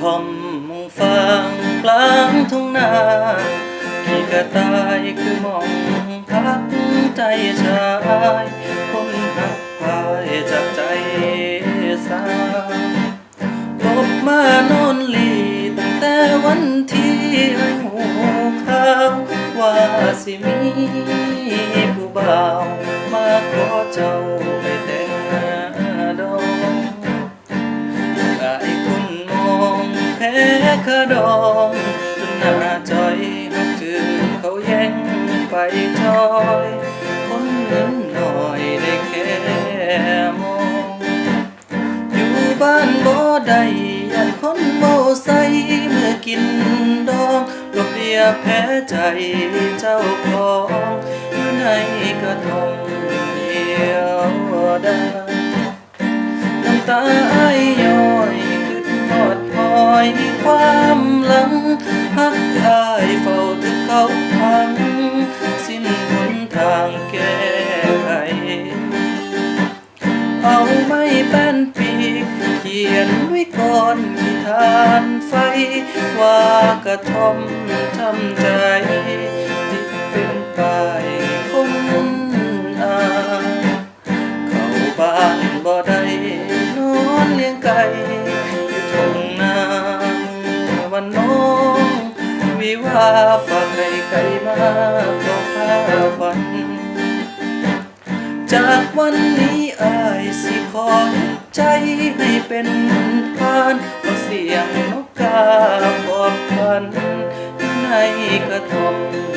ทอมมองฟางกลางทุ่งนาขี่กระต่ายคือมองพักใจชายคนหักพายจากใจสาวพบมานอนลีตั้งแต่วันที่ให้หูข้าวว่าสิมีผู้บ่าวมาขอเจ้า แพ้ขะดองจนหน้าจอยหักจือเขาแย่งไปจอยคนเงินหน่อยได้แค่มองอยู่บ้านบ่ได้ยันคนโมใสเมื่อกินดองลบเลียแพ้ใจเจ้าของอยู่ในกระทงเดียวดายน้ำตา อยความหลังหักอายเฝ้าถึงเขาพัง สิ้นหนทางแก้ไขเอาไม้แป้นปีกเขียนด้วยก้อนที่ทานไฟ ว่ากระทอมทำใจที่เป็นป้ายคนอาเข้าบ้านบ่ได้นอนเลี้ยงไก่ พาฝากให้ใครมาเพราะพาฝัน จากวันนี้อายสิขอใจให้เป็นพานเพเสียงนกกาบอกพันในกระท่อม